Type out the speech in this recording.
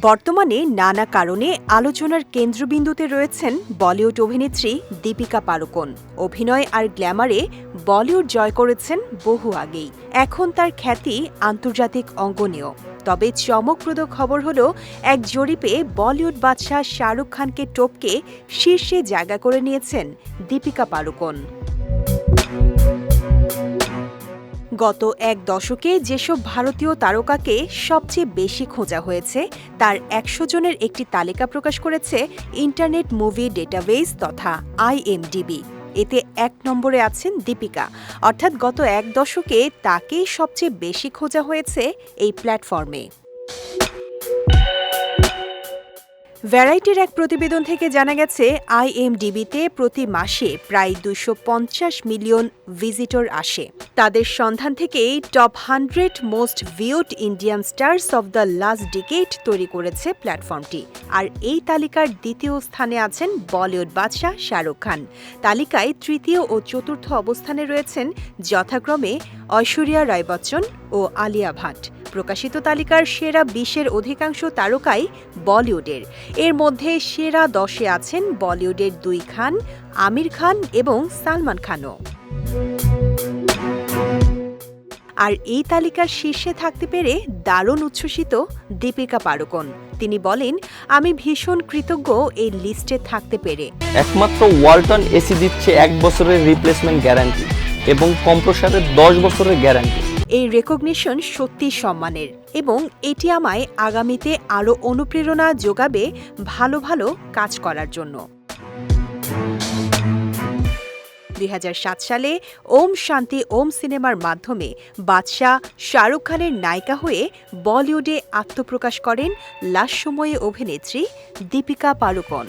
বর্তমানে নানা কারণে আলোচনার কেন্দ্রবিন্দুতে রয়েছেন বলিউড অভিনেত্রী দীপিকা পাড়ুকোন। অভিনয় আর গ্ল্যামারে বলিউড জয় করেছেন বহু আগেই। এখন তার খ্যাতি আন্তর্জাতিক অঙ্গনেও। তবে চমকপ্রদ খবর হলো, এক জরিপে বলিউড বাদশাহ শাহরুখ খানকে টপকে শীর্ষে জায়গা করে নিয়েছেন দীপিকা পাড়ুকোন। গত এক দশকে যেসব ভারতীয় তারকাকে সবচেয়ে বেশি খোঁজা হয়েছে, তার একশো জনের একটি তালিকা প্রকাশ করেছে ইন্টারনেট মুভি ডেটাবেস তথা আইএমডিবি। এতে এক নম্বরে আছেন দীপিকা। অর্থাৎ গত এক দশকে তাকেই সবচেয়ে বেশি খোঁজা হয়েছে এই প্ল্যাটফর্মে। ভ্যারাইটির এক প্রতিবেদন থেকে জানা গেছে আইএমডিবিতে প্রতি মাসে প্রায় দুশো মিলিয়ন ভিজিটর আসে। তাদের সন্ধান থেকেই top hundred most viewed Indian stars of the last decade তৈরি করেছে প্ল্যাটফর্মটি। আর এই তালিকার দ্বিতীয় স্থানে আছেন বলিউড বাদশাহ শাহরুখ খান। তালিকায় তৃতীয় ও চতুর্থ অবস্থানে রয়েছেন যথাক্রমে ঐশ্বরিয়া রায় বচ্চন ও আলিয়া ভাট। প্রকাশিত তালিকার সেরা বিশের অধিকাংশ তারকাই বলিউডের। এর মধ্যে সেরা দশে আছেন বলিউডের দুই খান, আমির খান এবং সালমান খানও। আর এই তালিকার শীর্ষে থাকতে পেরে দারুণ উচ্ছ্বসিত দীপিকা পাড়ুকোন। তিনি বলেন, আমি ভীষণ কৃতজ্ঞ এই লিস্টে থাকতে পেরে। একমাত্র ওয়ালটন এসি দিচ্ছে এক বছরের রিপ্লেসমেন্ট গ্যারান্টি এবং কম্প্রসারের দশ বছরের গ্যারান্টি এই রেকগনিশন সত্যি সম্মানের এবং এটি আমায় আগামীতে আরও অনুপ্রেরণা যোগাবে ভালো ভালো কাজ করার জন্য। দুই হাজার সাত সালে ওম শান্তি ওম সিনেমার মাধ্যমে বাদশাহ শাহরুখ খানের নায়িকা হয়ে বলিউডে আত্মপ্রকাশ করেন লাশ সময়ে অভিনেত্রী দীপিকা পাড়ুকোন।